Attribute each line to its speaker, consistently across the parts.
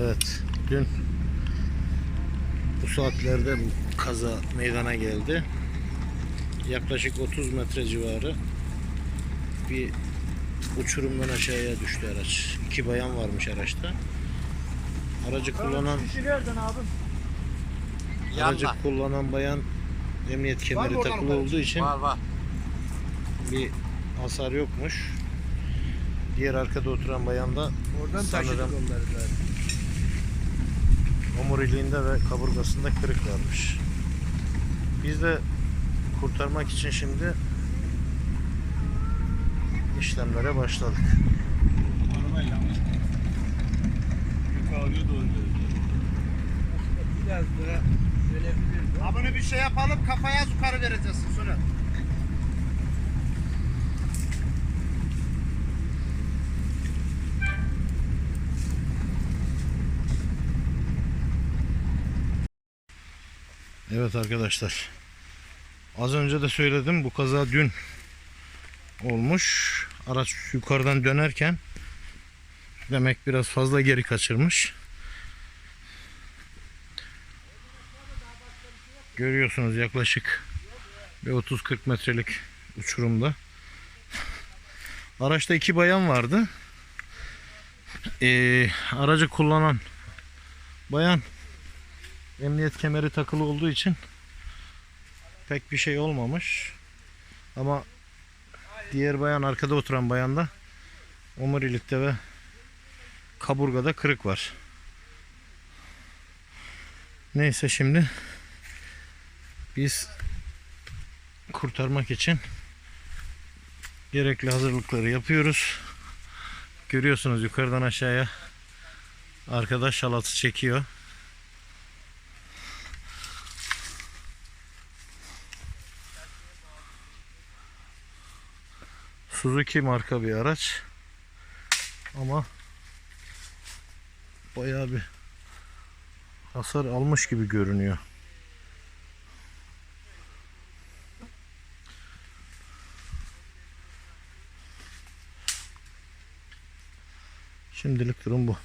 Speaker 1: Evet, dün bu saatlerde bu kaza meydana geldi. Yaklaşık 30 metre civarı bir uçurumdan aşağıya düştü araç. İki bayan varmış araçta. Aracı kullanan
Speaker 2: Kişi nereden abim?
Speaker 1: aracı kullanan bayan emniyet kemeri takılı olduğu için
Speaker 3: Var var.
Speaker 1: bir hasar yokmuş. Diğer arkada oturan bayan da
Speaker 2: Oradan
Speaker 1: Sanırım. Omuriliğinde ve kaburgasında kırık varmış. Biz de kurtarmak için şimdi işlemlere başladık.
Speaker 2: Araba yanlış. Yukarıya doğru Biraz daha.
Speaker 3: Abone bir şey yapalım kafaya yukarı vereceğiz sonra.
Speaker 1: Evet arkadaşlar. Az önce de söyledim bu kaza dün olmuş. Araç yukarıdan dönerken demek biraz fazla geri kaçırmış. Görüyorsunuz yaklaşık bir 30-40 metrelik uçurumda. Araçta iki bayan vardı. Ee, aracı kullanan bayan emniyet kemeri takılı olduğu için pek bir şey olmamış. Ama diğer bayan arkada oturan bayanda omurilikte ve kaburgada kırık var. Neyse şimdi biz kurtarmak için gerekli hazırlıkları yapıyoruz. Görüyorsunuz yukarıdan aşağıya arkadaş halatı çekiyor. Suzuki marka bir araç. Ama bayağı bir hasar almış gibi görünüyor. Şimdilik durum bu.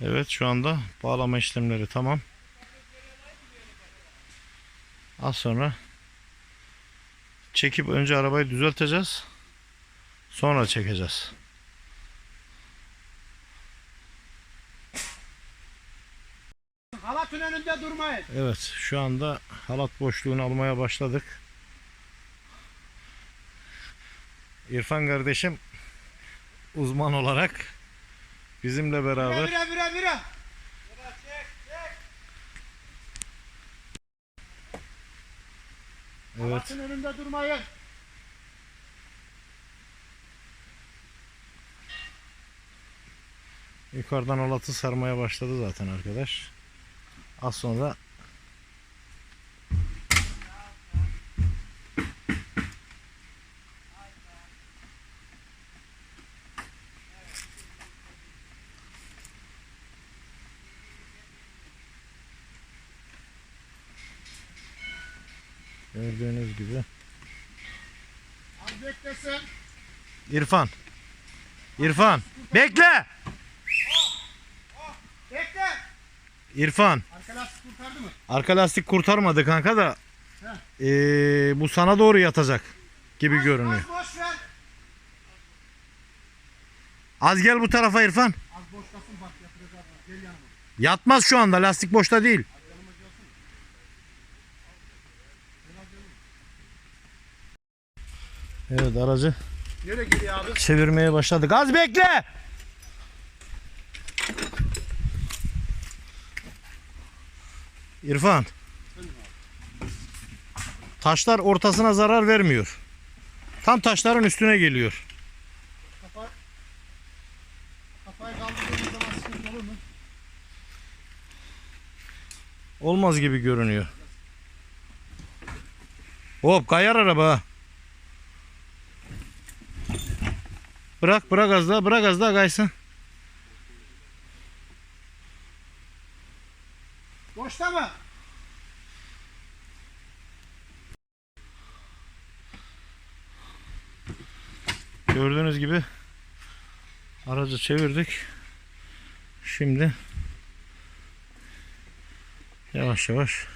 Speaker 1: Evet şu anda bağlama işlemleri tamam. Az sonra çekip önce arabayı düzelteceğiz. Sonra çekeceğiz.
Speaker 3: Halatın önünde durmayın.
Speaker 1: Evet şu anda halat boşluğunu almaya başladık. İrfan kardeşim uzman olarak bizimle beraber
Speaker 3: Bire bire bire.
Speaker 1: Evet
Speaker 3: Halatın önünde durmayın.
Speaker 1: yukarıdan halatı sarmaya başladı zaten arkadaş. Az sonra gördüğünüz gibi
Speaker 3: Az beklesin.
Speaker 1: İrfan İrfan bekle
Speaker 3: Bekle.
Speaker 1: İrfan
Speaker 3: Arka lastik kurtardı mı?
Speaker 1: Arka lastik kurtarmadı kanka da ee, bu sana doğru yatacak gibi görünüyor.
Speaker 3: Az boş ver.
Speaker 1: Az gel bu tarafa İrfan.
Speaker 3: Az boşlasın bak yapacağız. Gel yanıma.
Speaker 1: Yatmaz şu anda lastik boşta değil. Evet aracı
Speaker 3: Nereye gidiyor abi?
Speaker 1: çevirmeye başladık. Az bekle. İrfan. Taşlar ortasına zarar vermiyor. Tam taşların üstüne geliyor.
Speaker 3: Kafa... Kafayı kaldırdığımız zaman sıkıntı olur mu?
Speaker 1: Olmaz gibi görünüyor. Hop kayar araba. Bırak bırak az daha bırak az daha kaysın.
Speaker 3: Boşta mı?
Speaker 1: Gördüğünüz gibi Aracı çevirdik. Şimdi yavaş yavaş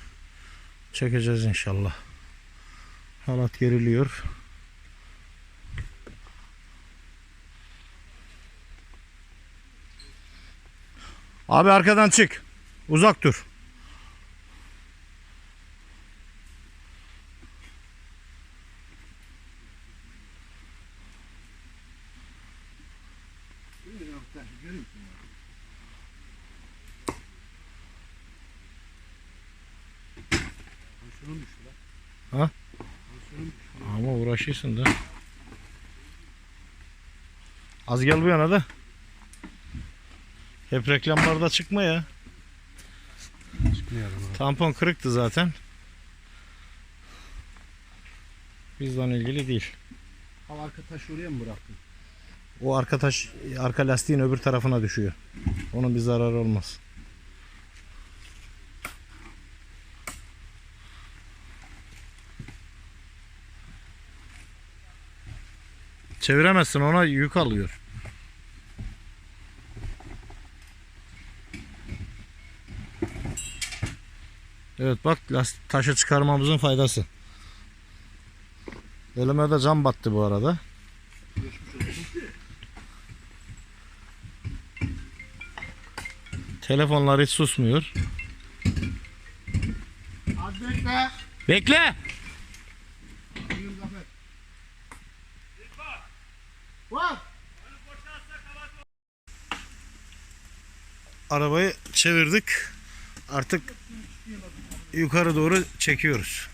Speaker 1: çekeceğiz inşallah. Halat geriliyor. Abi arkadan çık. Uzak dur.
Speaker 3: Lan.
Speaker 1: Ama uğraşıyorsun da. Az gel bu yana da. Hep reklamlarda çıkma ya.
Speaker 3: Çıkmıyorum abi.
Speaker 1: Tampon kırıktı zaten. Bizden ilgili değil.
Speaker 3: Ha arka taşı oraya mı bıraktın?
Speaker 1: O arka taş, arka lastiğin öbür tarafına düşüyor. Onun bir zararı olmaz. Çeviremezsin ona yük alıyor. Evet bak lastik taşı çıkarmamızın faydası. Elime de cam battı bu arada. Telefonlar hiç susmuyor.
Speaker 3: Az bekle.
Speaker 1: Bekle. Arabayı çevirdik. Artık yukarı doğru çekiyoruz.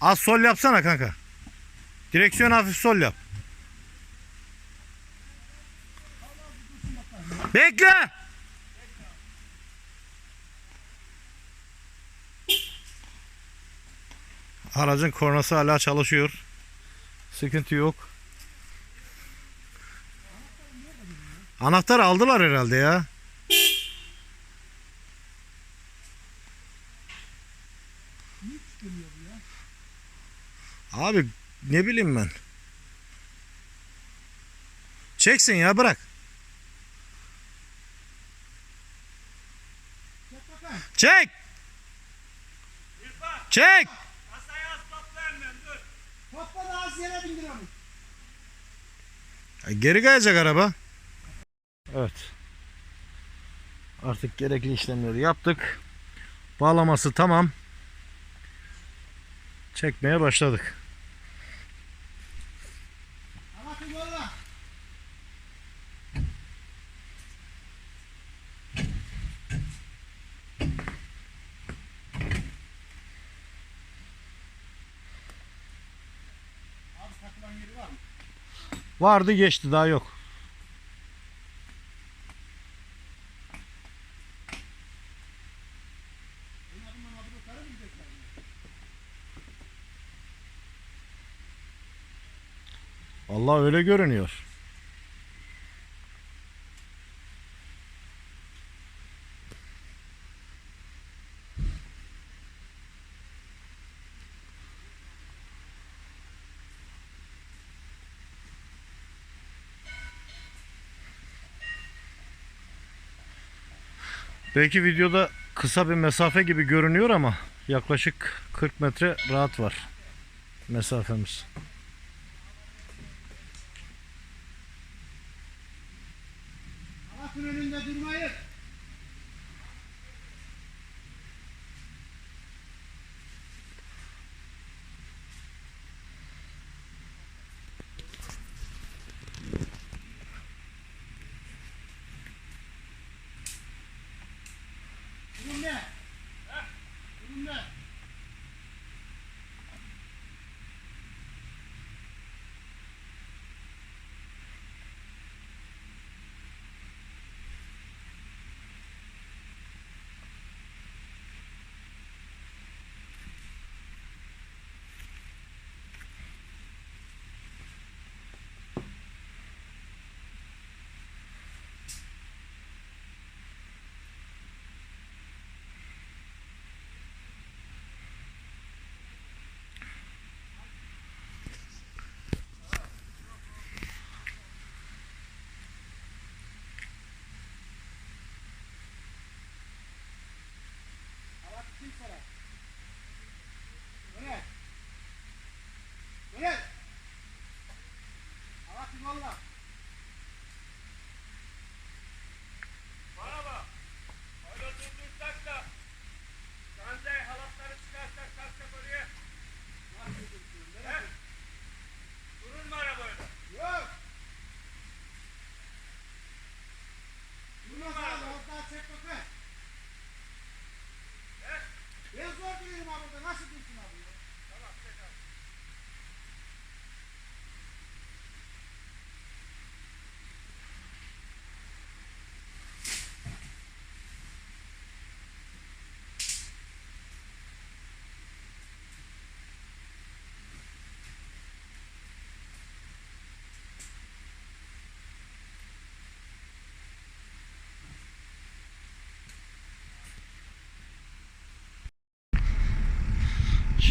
Speaker 1: Az sol yapsana kanka. Direksiyon hafif sol yap. Bekle. Aracın kornası hala çalışıyor. Sıkıntı yok. Anahtar aldılar herhalde ya. Abi ne bileyim ben. Çeksin ya bırak. Çek. Çek. E, Geri gelecek araba. Evet. Artık gerekli işlemleri yaptık. Bağlaması tamam. Çekmeye başladık.
Speaker 3: Anlatın yolla. Abi takılan yeri var mı?
Speaker 1: Vardı geçti daha yok. Allah öyle görünüyor. Belki videoda kısa bir mesafe gibi görünüyor ama yaklaşık 40 metre rahat var mesafemiz.
Speaker 2: 了。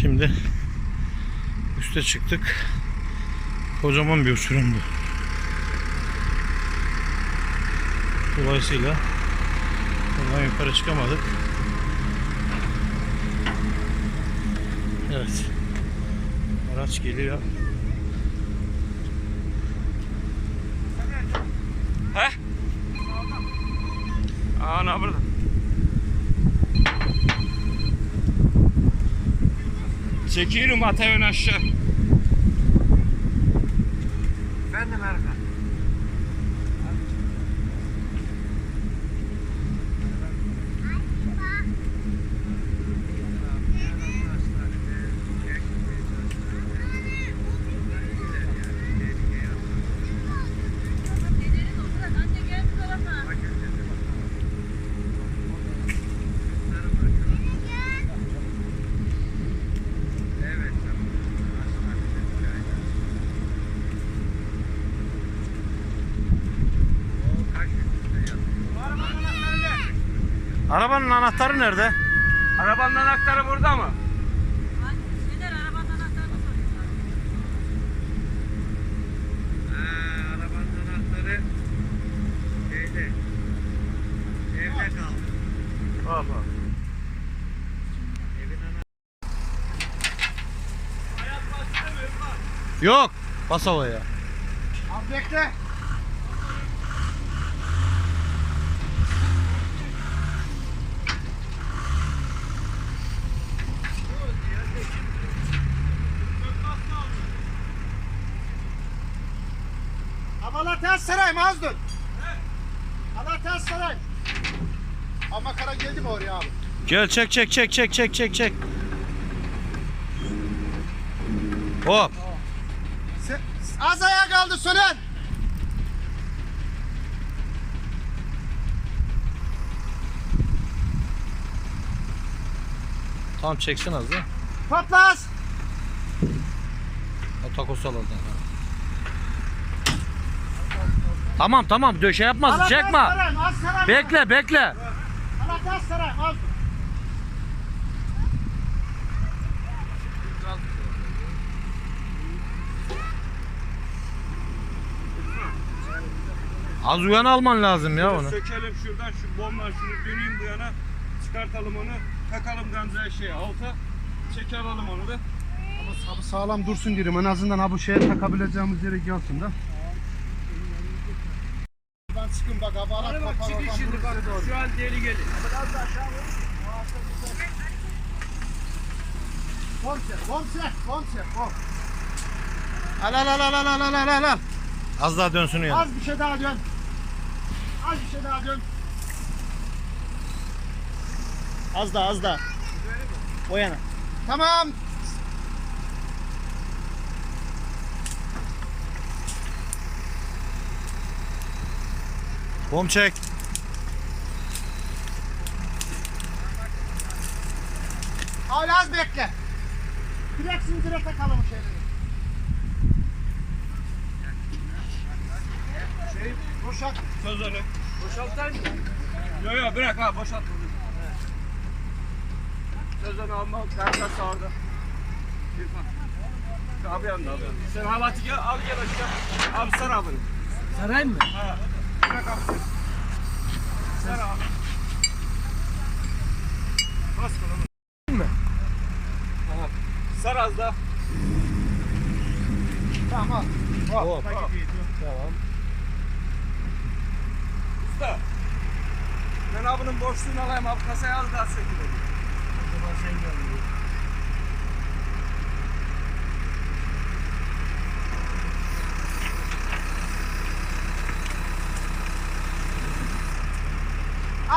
Speaker 1: Şimdi üste çıktık. Kocaman bir uçurumdu. Dolayısıyla buradan yukarı çıkamadık. Evet. Araç geliyor.
Speaker 2: He? Ana burada. Çekiyorum ata aşağı.
Speaker 1: Arabanın anahtarı nerede?
Speaker 2: Arabanın anahtarı burada mı?
Speaker 4: Arabanın anahtarını soruyorlar.
Speaker 2: arabanın anahtarı şeyde. Evde kaldı. Baba.
Speaker 1: Yok. Bas havaya.
Speaker 3: Abi bekle. Ters saray. Havalar ters saray. Ama kara geldi mi oraya abi?
Speaker 1: Gel çek çek çek çek çek çek çek. Hop.
Speaker 3: Se- az ayağa kaldı Sönen.
Speaker 1: Tamam çeksin az da.
Speaker 3: Patlas.
Speaker 1: O takosu al oradan. Tamam tamam döşe yapmaz
Speaker 3: ters
Speaker 1: çekme. Bekle bekle.
Speaker 3: Mazlum.
Speaker 1: Az uyan alman lazım ya onu.
Speaker 2: Sökelim şuradan şu bomba şunu döneyim bu yana. Çıkartalım onu. Takalım Gamze'ye şeye alta. Çek alalım onu da.
Speaker 3: Ama sabı sağlam dursun diyorum. En azından ha bu şeye takabileceğimiz yere gelsin de çıkın bak hava
Speaker 2: Hanım bak çıkın şimdi bak şu an tehlikeli. Biraz da aşağı
Speaker 3: Komiser, komiser, komiser, komiser. Al al al al al al al al.
Speaker 1: Az daha dönsün ya.
Speaker 3: Az bir şey daha dön. Az bir şey daha dön. Az daha az daha. O yana. Tamam.
Speaker 1: Bom çek.
Speaker 3: Abi az bekle. Direkt zincire takalım şeyleri. Şey, boşalt.
Speaker 2: Söz onu. Boşaltar mı? Yok yok bırak ha boşalt. Söz onu alma. Kanka sağırda. İrfan. Abi yanında abi. Sen halatı gel al gel aşağı. Abi sar abi.
Speaker 5: Sarayım mı?
Speaker 2: Ha. Bırak abi. Ver abi. Bas kalanı.
Speaker 5: Mi?
Speaker 2: Aha. Sar az da.
Speaker 3: Tamam al.
Speaker 1: Al.
Speaker 2: Oh,
Speaker 1: al. Tamam.
Speaker 2: Usta. Ben abinin borçluğunu alayım abi. Kasaya az daha sökülür.
Speaker 1: O zaman sen gel.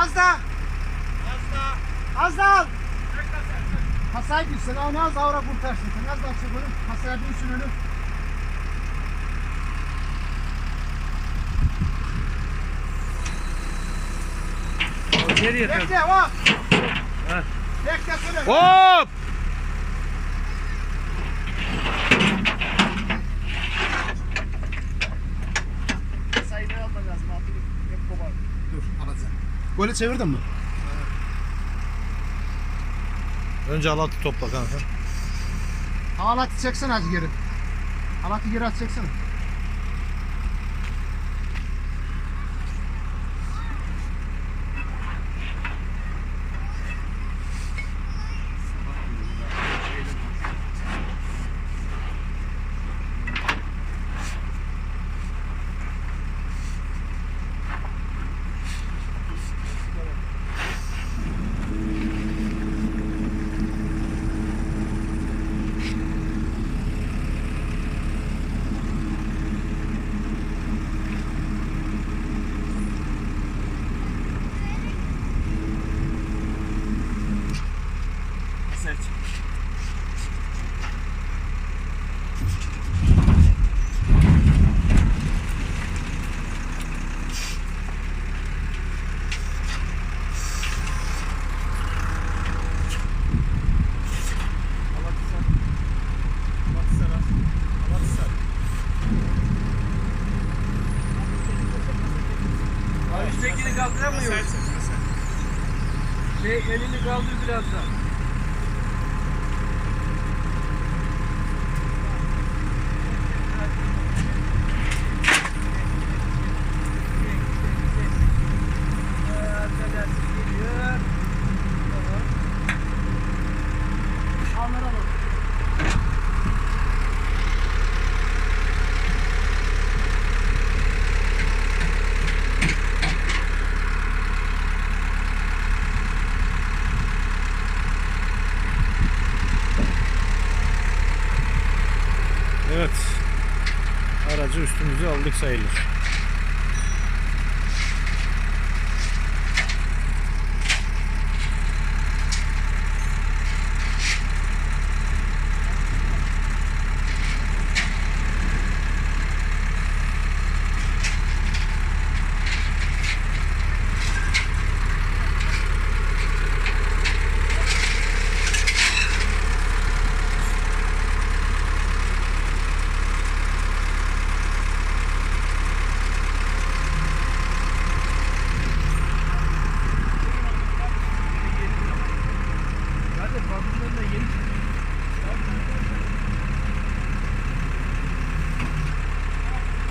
Speaker 3: Az daha. Az daha. Az daha al. Kasayı bilsin. Onu az daha oraya kurtarsın. Sen az daha çek oğlum. Kasaya binsin önü.
Speaker 1: Nereye
Speaker 3: Bekle o. Bekle.
Speaker 1: Hop!
Speaker 3: Kasayı ne alman lazım? Altını hep kovar. Dur alacağım. Böyle çevirdin mi?
Speaker 1: Önce halatı topla kanka.
Speaker 3: Halatı çeksene az geri. Halatı geri at çeksene.
Speaker 2: Seç. Halatı sar. Halatı sar az. Halatı sar. Abi üsttekini kaldıramıyoruz. Şey elini kaldır biraz daha.
Speaker 1: Evet. Aracı üstümüze aldık sayılır.
Speaker 2: Zaten fabrikadan da yeni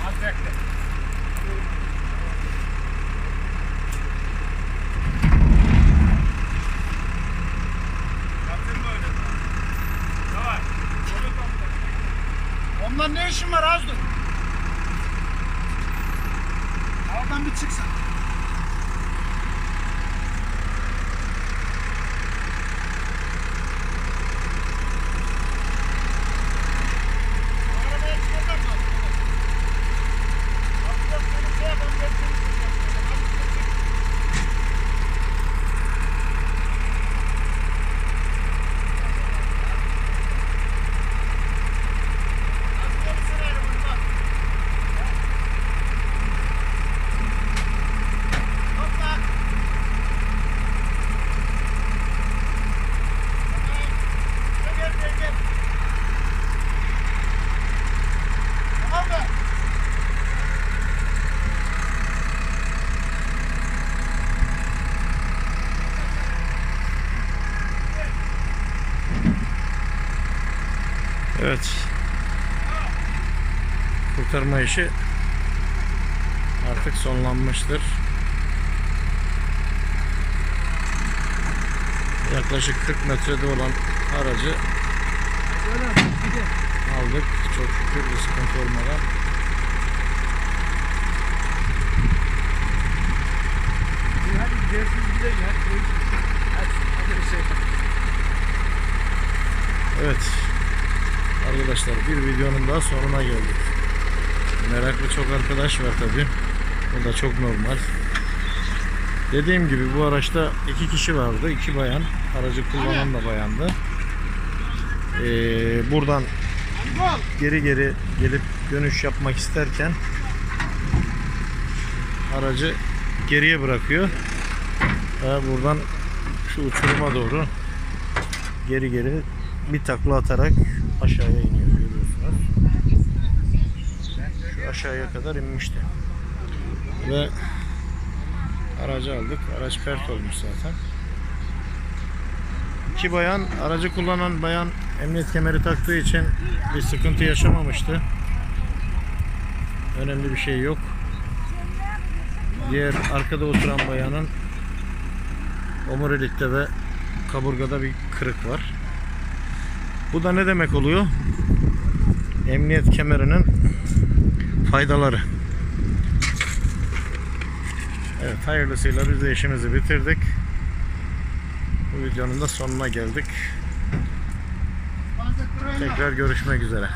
Speaker 2: Az bekle. Yaptın mı öyle? Tamam. Onu topla.
Speaker 3: İşin var az dur. Oradan bir çıksın.
Speaker 1: aktarma işi artık sonlanmıştır. Yaklaşık 40 metrede olan aracı aldık. Çok şükür bir sıkıntı olmadan.
Speaker 2: Bir şey.
Speaker 1: Evet. Arkadaşlar bir videonun daha sonuna geldik. Meraklı çok arkadaş var tabi. O da çok normal. Dediğim gibi bu araçta iki kişi vardı. iki bayan. Aracı kullanan da bayandı. Ee, buradan geri geri gelip dönüş yapmak isterken aracı geriye bırakıyor. Ve buradan şu uçuruma doğru geri geri bir takla atarak aşağıya iniyor görüyorsunuz. Şu aşağıya kadar inmişti. Ve aracı aldık. Araç pert olmuş zaten. İki bayan, aracı kullanan bayan emniyet kemeri taktığı için bir sıkıntı yaşamamıştı. Önemli bir şey yok. Diğer arkada oturan bayanın omurilikte ve kaburgada bir kırık var. Bu da ne demek oluyor? Emniyet kemerinin faydaları. Evet hayırlısıyla biz de işimizi bitirdik. Bu videonun da sonuna geldik. Tekrar görüşmek üzere.